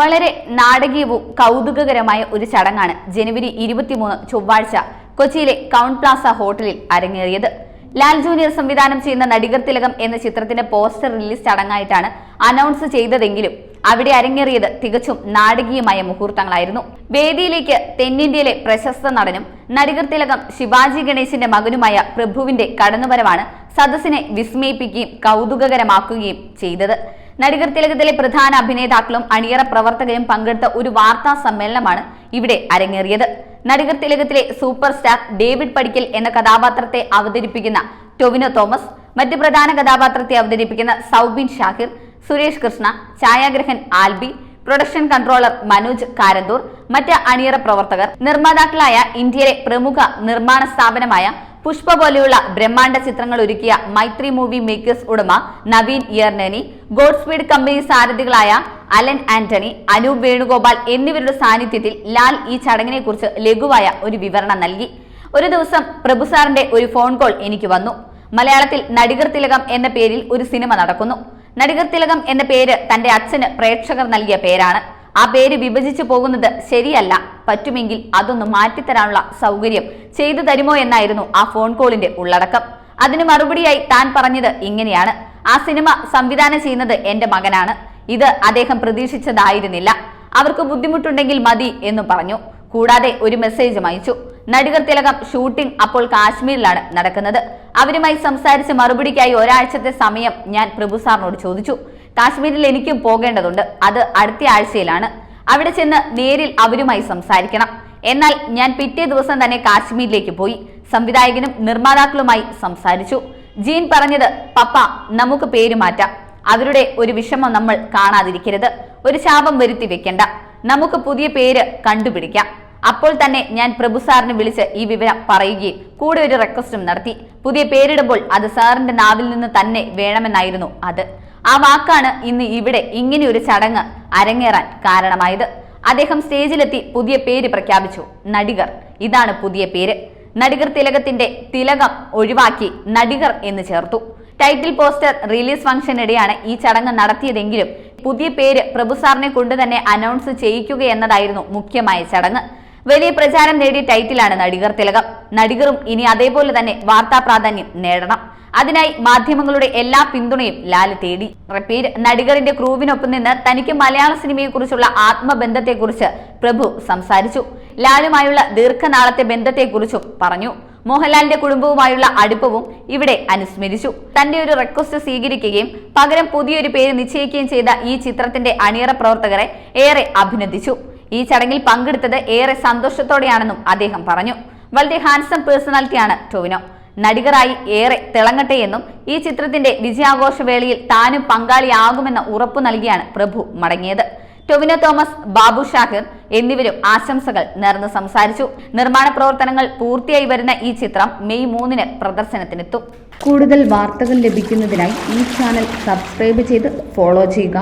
വളരെ നാടകീയവും കൗതുകകരമായ ഒരു ചടങ്ങാണ് ജനുവരി ഇരുപത്തിമൂന്ന് ചൊവ്വാഴ്ച കൊച്ചിയിലെ കൗണ്ട് പ്ലാസ ഹോട്ടലിൽ അരങ്ങേറിയത്. ലാൽ ജൂനിയർ സംവിധാനം ചെയ്യുന്ന നടികർ തിലകം എന്ന ചിത്രത്തിന്റെ പോസ്റ്റർ റിലീസ് ചടങ്ങായിട്ടാണ് അനൗൺസ് ചെയ്തതെങ്കിലും അവിടെ അരങ്ങേറിയത് തികച്ചും നാടകീയമായ മുഹൂർത്തങ്ങളായിരുന്നു. വേദിയിലേക്ക് തെന്നിന്ത്യയിലെ പ്രശസ്ത നടനും നടികർ തിലകം ശിവാജി ഗണേശിന്റെ മകനുമായ പ്രഭുവിന്റെ കടന്നുവരവാണ് സദസ്സിനെ വിസ്മയിപ്പിക്കുകയും കൗതുകകരമാക്കുകയും ചെയ്തത്. നടികർ തിലകത്തിലെ പ്രധാന അഭിനേതാക്കളും അണിയറ പ്രവർത്തകരും പങ്കെടുത്ത ഒരു വാർത്താ സമ്മേളനമാണ് ഇവിടെ അരങ്ങേറിയത്. നടികർ തിലകത്തിലെ സൂപ്പർ സ്റ്റാർ ഡേവിഡ് പടിക്കൽ എന്ന കഥാപാത്രത്തെ അവതരിപ്പിക്കുന്ന ടൊവിനോ തോമസ് മറ്റ് പ്രധാന കഥാപാത്രത്തെ അവതരിപ്പിക്കുന്ന സൗബിൻ ഷാഹിർ സുരേഷ് കൃഷ്ണ ഛായാഗ്രഹൻ ആൽബി പ്രൊഡക്ഷൻ കൺട്രോളർ മനോജ് കാരന്തൂർ മറ്റ് അണിയറ പ്രവർത്തകർ നിർമ്മാതാക്കളായ ഇന്ത്യയിലെ പ്രമുഖ നിർമ്മാണ സ്ഥാപനമായ പുഷ്പ പോലെയുള്ള ബ്രഹ്മാണ്ഡ ചിത്രങ്ങൾ ഒരുക്കിയ മൈത്രി മൂവി മേക്കേഴ്സ് ഉടമ Naveen Yerneni God speed company സാരഥികളായ Alan Antony Anoop Venugopal എന്നിവരുടെ സാന്നിധ്യത്തിൽ ലാൽ ഈ ചടങ്ങിനെ കുറിച്ച് ലഘുവായ ഒരു വിവരണം നൽകി. ഒരു ദിവസം പ്രഭുസാറിന്റെ ഒരു ഫോൺ കോൾ എനിക്ക് വന്നു. മലയാളത്തിൽ നടികർ തിലകം എന്ന പേരിൽ ഒരു സിനിമ നടക്കുന്നു. നടികർ തിലകം എന്ന പേര് തന്റെ അച്ഛന് പ്രേക്ഷകർ നൽകിയ പേരാണ്. ആ പേര് വിഭജിച്ചു പോകുന്നത് ശരിയല്ല. പറ്റുമെങ്കിൽ അതൊന്ന് മാറ്റിത്തരാനുള്ള സൗകര്യം ചെയ്തു തരുമോ എന്നായിരുന്നു ആ ഫോൺ കോളിന്റെ ഉള്ളടക്കം. അതിന് മറുപടിയായി താൻ പറഞ്ഞത് ഇങ്ങനെയാണ്. ആ സിനിമ സംവിധാനം ചെയ്യുന്നത് എന്റെ മകനാണ്. ഇത് അദ്ദേഹം പ്രതീക്ഷിച്ചതായിരുന്നില്ല. അവർക്ക് ബുദ്ധിമുട്ടുണ്ടെങ്കിൽ മതി എന്നും പറഞ്ഞു. കൂടാതെ ഒരു മെസ്സേജും അയച്ചു. നടികർ തിലകം ഷൂട്ടിംഗ് അപ്പോൾ കാശ്മീരിലാണ് നടക്കുന്നത്. അവരുമായി സംസാരിച്ച് മറുപടിക്കായി ഒരാഴ്ചത്തെ സമയം ഞാൻ പ്രഭു സാറിനോട് ചോദിച്ചു. കാശ്മീരിൽ എനിക്കും പോകേണ്ടതുണ്ട്. അത് അടുത്ത ആഴ്ചയിലാണ്. അവിടെ ചെന്ന് നേരിൽ അവരുമായി സംസാരിക്കണം. എന്നാൽ ഞാൻ പിറ്റേ ദിവസം തന്നെ കാശ്മീരിലേക്ക് പോയി. സംവിധായകനും നിർമ്മാതാക്കളുമായി സംസാരിച്ചു. ജീൻ പറഞ്ഞത് പപ്പ നമുക്ക് പേര് മാറ്റാം. അവരുടെ ഒരു വിഷമം നമ്മൾ കാണാതിരിക്കരുത്. ഒരു ശാപം വരുത്തി വെക്കണ്ട. നമുക്ക് പുതിയ പേര് കണ്ടുപിടിക്കാം. അപ്പോൾ തന്നെ ഞാൻ പ്രഭു സാറിനെ വിളിച്ച് ഈ വിവരം പറയുകയും കൂടെ ഒരു റിക്വസ്റ്റും നടത്തി. പുതിയ പേരിടുമ്പോൾ അത് സാറിന്റെ നാവിൽ നിന്ന് തന്നെ വേണമെന്നായിരുന്നു അത്. ആ വാക്കാണ് ഇന്ന് ഇവിടെ ഇങ്ങനെ ഒരു ചടങ്ങ് അരങ്ങേറാൻ കാരണമായത്. അദ്ദേഹം സ്റ്റേജിലെത്തി പുതിയ പേര് പ്രഖ്യാപിച്ചു. നടികർ. ഇതാണ് പുതിയ പേര്. നടികർ തിലകത്തിന്റെ തിലകം ഒഴിവാക്കി നടികർ എന്ന് ചേർത്തു. ടൈറ്റിൽ പോസ്റ്റർ റിലീസ് ഫംഗ്ഷനിടെയാണ് ഈ ചടങ്ങ് നടത്തിയതെങ്കിലും പുതിയ പേര് പ്രഭു സാറിനെ കൊണ്ട് തന്നെ അനൗൺസ് ചെയ്യിക്കുക എന്നതായിരുന്നു മുഖ്യമായ ചടങ്ങ്. വലിയ പ്രചാരം നേടിയ ടൈറ്റിലാണ് നടികർ തിലകം. നടികറും ഇനി അതേപോലെ തന്നെ വാർത്താ പ്രാധാന്യം നേടണം. അതിനായി മാധ്യമങ്ങളുടെ എല്ലാ പിന്തുണയും ലാൽ തേടി. റിപ്പീറ്റ് നടികറിന്റെ ക്രൂവിനൊപ്പം നിന്ന് തനിക്ക് മലയാള സിനിമയെക്കുറിച്ചുള്ള ആത്മബന്ധത്തെക്കുറിച്ച് പ്രഭു സംസാരിച്ചു. ലാലുമായുള്ള ദീർഘനാളത്തെ ബന്ധത്തെക്കുറിച്ചും പറഞ്ഞു. മോഹൻലാലിന്റെ കുടുംബവുമായുള്ള അടുപ്പവും ഇവിടെ അനുസ്മരിച്ചു. തന്റെ ഒരു റിക്വസ്റ്റ് സ്വീകരിക്കുകയും പകരം പുതിയൊരു പേര് നിശ്ചയിക്കുകയും ചെയ്ത ഈ ചിത്രത്തിന്റെ അണിയറ പ്രവർത്തകരെ ഏറെ അഭിനന്ദിച്ചു. ഈ ചടങ്ങിൽ പങ്കെടുത്തത് ഏറെ സന്തോഷത്തോടെയാണെന്നും അദ്ദേഹം പറഞ്ഞു. വളരെ ഹാൻസം പേഴ്സണാലിറ്റിയാണ് ടൊവിനോ. നടികരായി ഏറെ തിളങ്ങട്ടെ എന്നും ഈ ചിത്രത്തിന്റെ വിജയാഘോഷവേളയിൽ താനും പങ്കാളിയാകുമെന്ന ഉറപ്പു നൽകിയാണ് പ്രഭു മടങ്ങിയത്. ടൊവിനോ തോമസ് ബാബു ഷാഹിർ എന്നിവരും ആശംസകൾ നേർന്ന് സംസാരിച്ചു. നിർമ്മാണ പ്രവർത്തനങ്ങൾ പൂർത്തിയായി വരുന്ന ഈ ചിത്രം മെയ് മൂന്നിന് പ്രദർശനത്തിനെത്തും. കൂടുതൽ വാർത്തകൾ ലഭിക്കുന്നതിനായി ഈ ചാനൽ സബ്സ്ക്രൈബ് ചെയ്ത് ഫോളോ ചെയ്യുക.